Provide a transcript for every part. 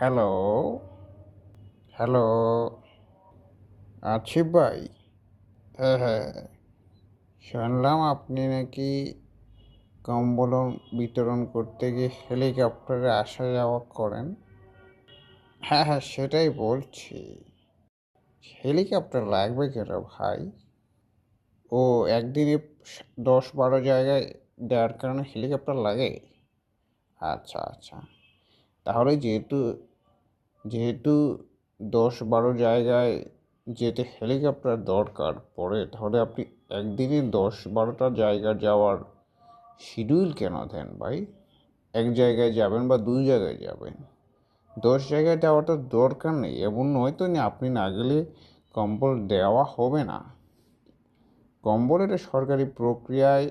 Hello? Hello? আছি ভাই? হ্যাঁ হ্যাঁ। শুনলাম আপনি নাকি কম্বল বিতরণ করতে গিয়ে হেলিকপ্টারে আসা যাওয়া করেন। হ্যাঁ হ্যাঁ সেটাই বলছি। হেলিকপ্টার লাগবে কেন ভাই? ও, একদিনে দশ বারো জায়গায় দেওয়ার কারণে হেলিকপ্টার লাগে? আচ্ছা আচ্ছা। তাহলে যেহেতু যেহেতু দশ বারো জায়গায় যেতে হেলিকপ্টার দরকার পড়ে, তাহলে আপনি একদিনে দশ বারোটা জায়গা যাওয়ার শিডিউল কেন দেন ভাই? এক জায়গায় যাবেন বা দুই জায়গায় যাবেন। দশ জায়গায় যাওয়াটা দরকার নেই, এমন নয় তো আপনি না গেলে কম্বল দেওয়া হবে না। কম্বল এটা সরকারি প্রক্রিয়ায়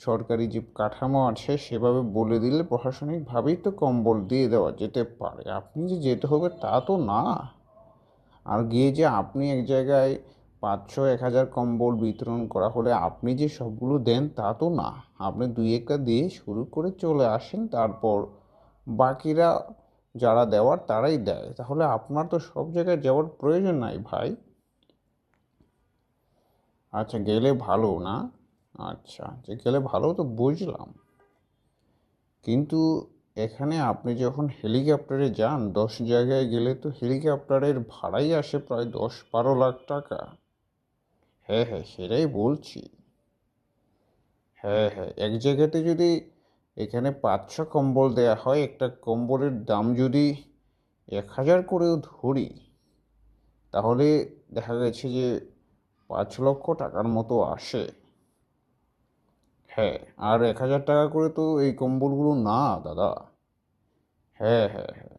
সরকারি যে কাঠামো আছে, সেভাবে বলে দিলে প্রশাসনিকভাবেই তো কম্বল দিয়ে দেওয়া যেতে পারে। আপনি যে যেতে হবে তা তো না। আর গিয়ে যে আপনি এক জায়গায় পাঁচশো এক হাজার কম্বল বিতরণ করা হলে আপনি যে সবগুলো দেন তা তো না। আপনি দুই একটা দিয়ে শুরু করে চলে আসেন, তারপর বাকিরা যারা দেওয়ার তারাই দেয়। তাহলে আপনার তো সব জায়গায় যাওয়ার প্রয়োজন নাই ভাই। আচ্ছা গেলে ভালো না? আচ্ছা যে গেলে ভালো তো বুঝলাম। কিন্তু এখানে আপনি যখন হেলিকপ্টারে যান, দশ জায়গায় গেলে তো হেলিকপ্টারের ভাড়াই আসে প্রায় দশ বারো লাখ টাকা। হ্যাঁ হ্যাঁ সেটাই বলছি। হ্যাঁ হ্যাঁ এক জায়গাতে যদি এখানে পাঁচশো কম্বল দেয়া হয়, একটা কম্বলের দাম যদি এক হাজার করেও ধরি, তাহলে দেখা গেছে যে পাঁচ লক্ষ টাকার মতো আসে। হ্যাঁ আর এক হাজার টাকা করে তো এই কম্বলগুলো না, দাদা। হ্যাঁ হ্যাঁ হ্যাঁ।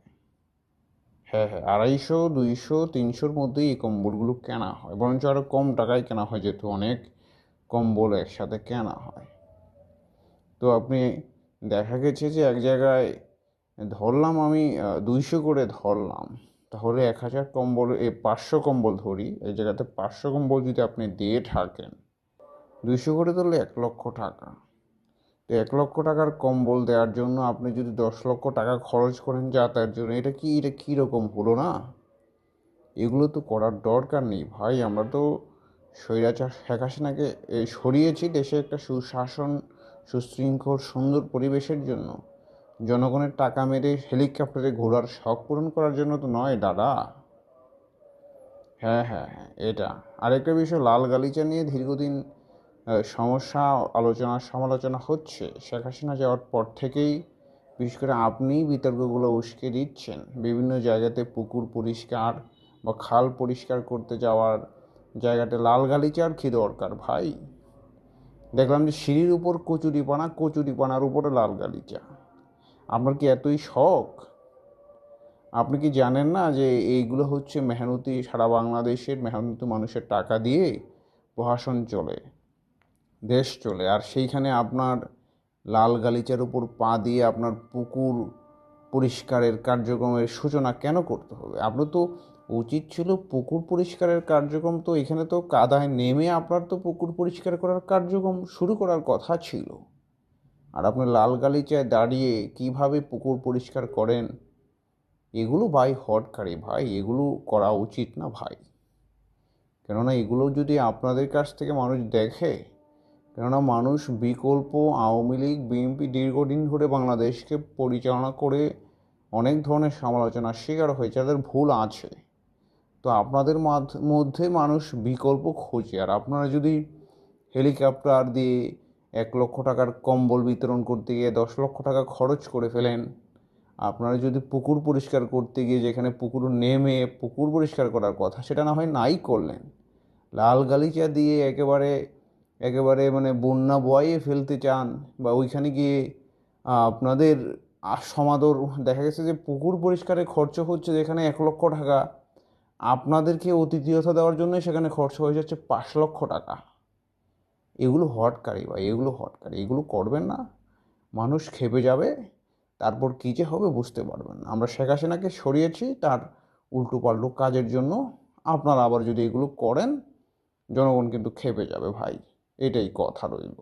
হ্যাঁ হ্যাঁ আড়াইশো, দুইশো, তিনশোর মধ্যেই এই কম্বলগুলো কেনা হয়। বরঞ্চ আরও কম টাকায় কেনা হয়, যেহেতু অনেক কম্বল একসাথে কেনা হয়। তো আপনি দেখা গেছে যে এক জায়গায় ধরলাম আমি দুইশো করে ধরলাম। তাহলে এক হাজার কম্বল, এ পাঁচশো কম্বল ধরি। এই জায়গাতে পাঁচশো কম্বল যদি আপনি দিয়ে থাকেন দুইশো করে ধরলে এক লক্ষ টাকা। তো এক লক্ষ টাকার কম্বল দেওয়ার জন্য আপনি যদি দশ লক্ষ টাকা খরচ করেন যাতায়াতের জন্য, এটা কি, এটা কীরকম হলো না? এগুলো তো করার দরকার নেই। ভাই, আমরা তো স্বৈরাচার শেখ হাসিনাকে সরিয়েছি দেশে একটা সুশাসন, সুশৃঙ্খল, সুন্দর পরিবেশের জন্য। জনগণের টাকা মেরে হেলিকপ্টারে ঘোরার শখ পূরণ করার জন্য তো নয়, দাদা। হ্যাঁ হ্যাঁ হ্যাঁ এটা। আরেকটা বিষয়, লাল গালিচা নিয়ে দীর্ঘদিন সমস্যা, আলোচনা, সমালোচনা হচ্ছে। শেখ হাসিনা যাওয়ার পর থেকেই, বিশেষ করে আপনিই বিতর্কগুলো উস্কে দিচ্ছেন। বিভিন্ন জায়গাতে পুকুর পরিষ্কার বা খাল পরিষ্কার করতে যাওয়ার জায়গাতে লাল গালিচার কী দরকার ভাই? দেখলাম যে সিঁড়ির উপর কচুরিপানা, কচুরিপানার উপরে লাল গালিচা। আপনার কি এতই শখ? আপনি কি জানেন না যে এইগুলো হচ্ছে মেহনতি সারা বাংলাদেশের মেহনতি মানুষের টাকা দিয়ে প্রশাসন চলে? দেশ চলে। আর সেইখানে আপনার লাল গালিচার উপর পা দিয়ে আপনার পুকুর পরিষ্কারের কার্যক্রমের সূচনা কেন করতে হবে? আপনার তো উচিত ছিল পুকুর পরিষ্কারের কার্যক্রম তো এখানে তো কাদায় নেমে আপনার তো পুকুর পরিষ্কার করার কার্যক্রম শুরু করার কথা ছিল। আর আপনি লাল গালিচায় দাঁড়িয়ে কীভাবে পুকুর পরিষ্কার করেন? এগুলো ভাই হটকারি ভাই, এগুলো করা উচিত না ভাই। কেননা এগুলো যদি আপনাদের কাছ থেকে মানুষ দেখে কেননা মানুষ বিকল্প আওয়ামী লীগ, বিএনপি দীর্ঘদিন ধরে বাংলাদেশকে পরিচালনা করে অনেক ধরনের সমালোচনার শিকার হয়েছে, তাদের ভুল আছে। তো আপনাদের মধ্যে মানুষ বিকল্প খোঁজে, আর আপনারা যদি হেলিকপ্টার দিয়ে এক লক্ষ টাকার কম্বল বিতরণ করতে গিয়ে দশ লক্ষ টাকা খরচ করে ফেলেন, আপনারা যদি পুকুর পরিষ্কার করতে গিয়ে যেখানে পুকুর নেমে পুকুর পরিষ্কার করার কথা, সেটা না হয় নাই করলেন। লাল গালিচা দিয়ে একেবারে একেবারে মানে বন্যা বয়ে ফেলতে চান বা ওইখানে গিয়ে আপনাদের সমাদর, দেখা গেছে যে পুকুর পরিষ্কারে খরচ হচ্ছে যেখানে এক লক্ষ টাকা, আপনাদেরকে অতিথিয়তা দেওয়ার জন্য সেখানে খরচ হয়ে যাচ্ছে পাঁচ লক্ষ টাকা। এগুলো হটকারি বা এগুলো হটকারি এগুলো করবেন না। মানুষ খেপে যাবে, তারপর কী যে হবে বুঝতে পারবেন না। আমরা শেখ হাসিনাকে সরিয়েছি, তার উল্টো পাল্টো কাজের জন্য। আপনারা আবার যদি এগুলো করেন, জনগণ কিন্তু খেপে যাবে ভাই। এটাই কথা রইল।